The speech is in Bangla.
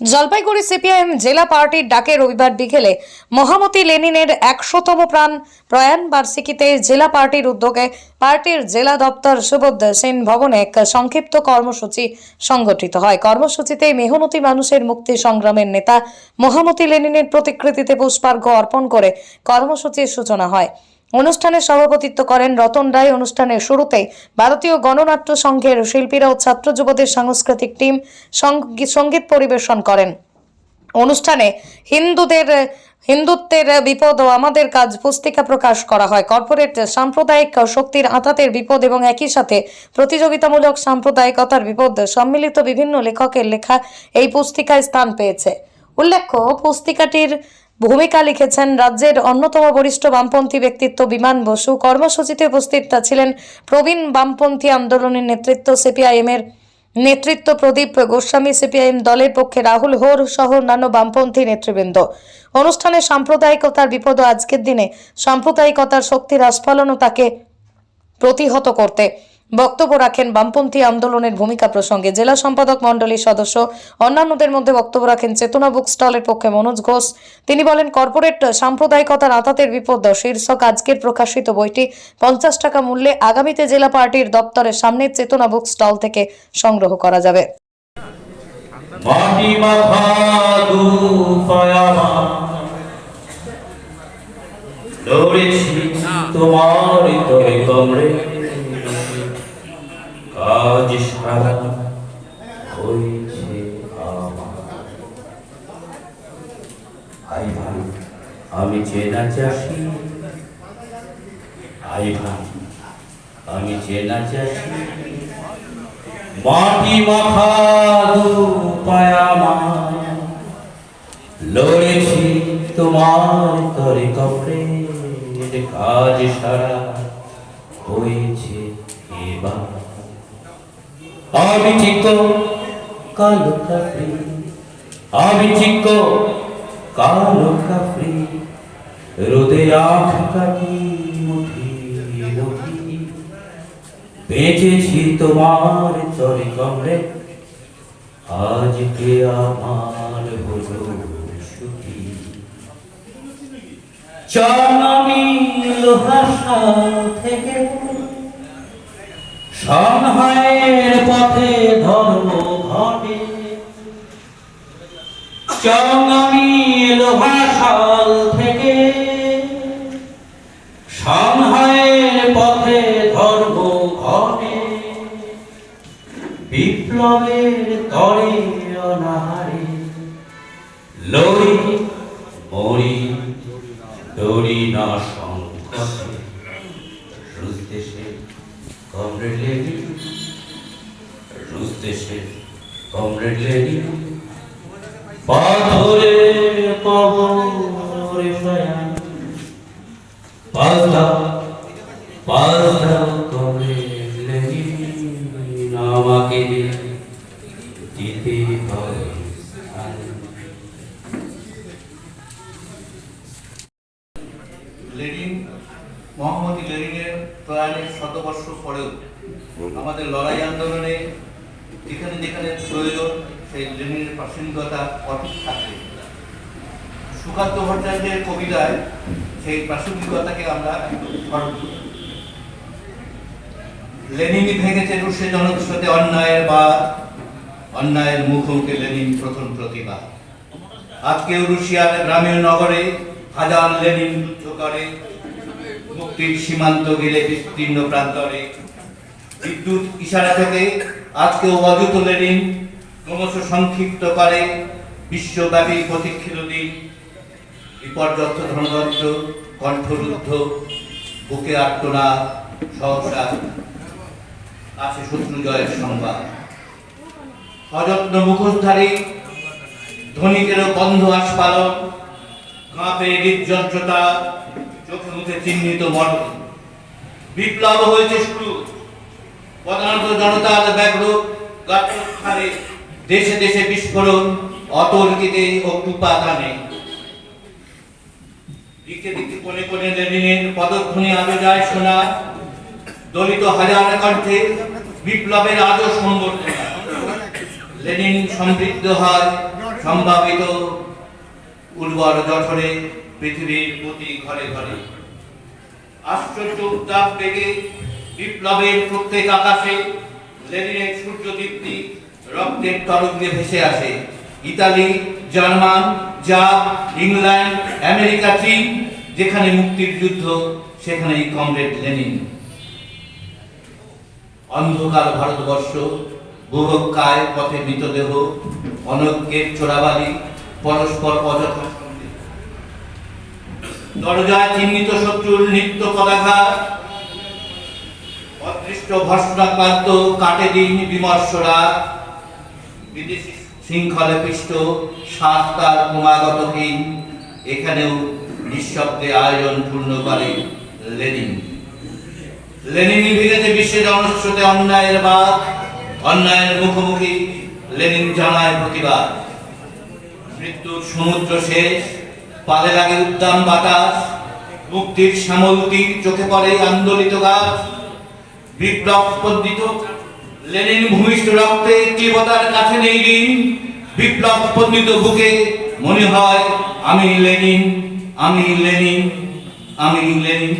জলপাইগুড়ি সিপিআইএম জেলা পার্টির ডাকে রবিবার বিকেলে মহামতি লেনিনের একশোতম প্রাণ প্রয়াণ বার্ষিকীতে জেলা পার্টির উদ্যোগে পার্টির জেলা দপ্তর সুবোধ সেন ভবনে এক সংক্ষিপ্ত কর্মসূচি সংগঠিত হয়। কর্মসূচিতে মেহনতি মানুষের মুক্তি সংগ্রামের নেতা মহামতি লেনিনের প্রতিকৃতিতে পুষ্পার্ঘ অর্পণ করে কর্মসূচির সূচনা হয়। অনুষ্ঠানে সভাপতিত্ব করেন রতন রায়। অনুষ্ঠানের শুরুতেই ভারতীয় গণনাট্য সংঘের শিল্পীরা ও ছাত্র যুবদের সাংস্কৃতিক টিম সঙ্গী- সংগীত পরিবেশন করেন। অনুষ্ঠানে হিন্দুদের, হিন্দুত্বের বিপদ ও আমাদের কাজ পুস্তিকা প্রকাশ করা হয়। কর্পোরেট সাম্প্রদায়িক শক্তির আঘাতের বিপদ এবং একই সাথে প্রতিযোগিতামূলক সাম্প্রদায়িকতার বিপদ সম্মিলিত বিভিন্ন লেখকের লেখা এই পুস্তিকায় স্থান পেয়েছে। উল্লেখ্য, পুস্তিকাটির ভূমিকা লিখেছেন রাজ্যের অন্যতম বরিষ্ঠ বামপন্থী ব্যক্তিত্ব বিমান বসু। কর্মসূচিতে উপস্থিত ছিলেন প্রবীণ বামপন্থী আন্দোলনের নেতৃত্ব সিপিআইএম এর নেতৃত্ব প্রদীপ গোস্বামী, সিপিআইএম দলের পক্ষে রাহুল হোর সহ অন্যান্য বামপন্থী নেতৃবৃন্দ। অনুষ্ঠানে সাম্প্রদায়িকতার বিপদ আজকের দিনে, সাম্প্রদায়িকতার শক্তির আস্ফালন তাকে প্রতিহত করতে বক্তব্য রাখেন বামপন্থী আন্দোলনের ভূমিকা প্রসঙ্গে জেলা সম্পাদক মণ্ডলীর সদস্য, অন্যান্যদের মধ্যে বক্তব্য রাখেন চেতনা বুক স্টলের পক্ষে মনোজ ঘোষ। তিনি বলেন, কর্পোরেট সাম্প্রদায়িকতার আতাতের বিপদ শীর্ষক আজকের প্রকাশিত বইটি পঞ্চাশ টাকা মূল্যে আগামীতে জেলা পার্টির দপ্তরের সামনে চেতনা বুক স্টল থেকে সংগ্রহ করা যাবে। তোমার কাজ সারা হয়েছে আই ভাই, আমি চেনা চাষি আই ভাই, আমি চেনা চাষি। মাটি মাখা দুপায়ামা লড়েছি তোমার তরে কপড়ে কাজ সারা হয়েছে এবার। আমি চিকো কালো কাফরি। আমি চিকো কালো কাফরি। রোদে আখ কাটি মুঠি মুঠি। বেঁচেছি তোমার চরে কমরে। আজকে আমার হলো সুখী। চানামি লোহাসা থেকে সংহায়ের পথে ধর্ম ঘটে। চানামি লোহাশাল থেকে সংহায়ের পথে ধর্ম ঘটে। বিপ্লবের তরে অনাহারে লড়ি দেশে। লেডি পাথরে কবরে প্রয়াণ পাল্টা দিতে হবে লেনিন লেনিনের প্রয়াণের শতবর্ষ পরেও আমাদের লড়াই আন্দোলনে যেখানে যেখানে প্রয়োজন, সেই লেনিনের প্রাসঙ্গিকতা অটুট থাকে সুকান্ত ভট্টাচার্যের কবিতায় সেই প্রাসঙ্গিকতাকে আমরা স্মরণ করি। লেনিনই ভেঙেছে রুশে জনস্রোতে অন্যায়ের বা অন্যায়ের মুখোমুখি লেনিন প্রথম প্রতিভা আজকেও রুশিয়ার গ্রামীণ নগরে হাজার লেনিন যুদ্ধ করে, মুক্তির সীমান্ত গেলে বিস্তীর্ণ প্রান্তরে বিদ্যুৎ ইশারা থেকে আজকেও অযুত লেনিন ক্রমশ সংক্ষিপ্ত করে বিশ্বব্যাপী প্রতীক্ষিত দিন। বিপর্যস্ত ধনদত্ত কণ্ঠরুদ্ধ, বুকে আট্টনা সহসা আছে শত্রু জয়ের সংবাদ। অযত্ন মুখোশধারী ধনিকেরও বন্ধ আস্পালন কাঁপে হৃদযন্ত্রতা, চোখে মুখে চিহ্নিত মরণ বিপ্লব হয়েছে শুরু। প্রধানত জনতার ব্যাঘ্র গাত্রখানে দেশে দেশে বিস্ফোরণ অতর্কিতে অগ্নুপাদানে দিকে দিকে কোণে কোণে লেনিনের পদধ্বনি আজও যায় শোনা দলিত হাজার কণ্ঠে বিপ্লবের আজও সংবর্ধনা। লেনিন সমৃদ্ধ হয় সম্ভাবিত উর্বর জঠরে পৃথিবীর প্রতি ঘরে ঘরে। আশ্চর্য উত্তাপ বেগে বিপ্লবের প্রত্যেক আকাশে লেনিনের সূর্যদীপ্তি রক্তের তরঙ্গে ভেসে আসে Italy, German, Jap, England, America, চীন, যেখানে মুক্তির যুদ্ধ, সেখানেই কমরেড লেনিন অন্ধকার ভারতবর্ষ বুভক্কায় পথে মৃতদেহ অনজ্ঞের চোরাবালি, পরস্পর অযথা। দরজায় চিহ্নিত শত্রুর নিত্য পদাঘাত অদৃষ্ট ভর্ষণাক্রান্ত কাটে দিন বিমর্ষরা বিদেশি শৃঙ্খলে পিষ্ট সাতটার ক্রমাগতহীন এখানেও নিঃশব্দে আয়োজন পূর্ণ করে লেনিন। লেনিন ভেঙেছে বিশ্বের জনস্রোতে অন্যায়ের বাদ অন্যায়ের মুখোমুখি লেনিন জানায় প্রতিবাদ। মৃত্যুর সমুদ্র শেষ, পালে লাগে উদ্যান বাতাস, মুক্তির শ্যামল তীর চোখে পড়ে আন্দোলিত গাছ। বিপ্লব পন্ডিত লেনিন ভূমিষ্ঠ রক্তে কেবতার কাছে নেই ঋণ। বিপ্লব পন্ডিত বুকে মনে হয়, আমি লেনিন আমি লেনিন আমি লেনিন।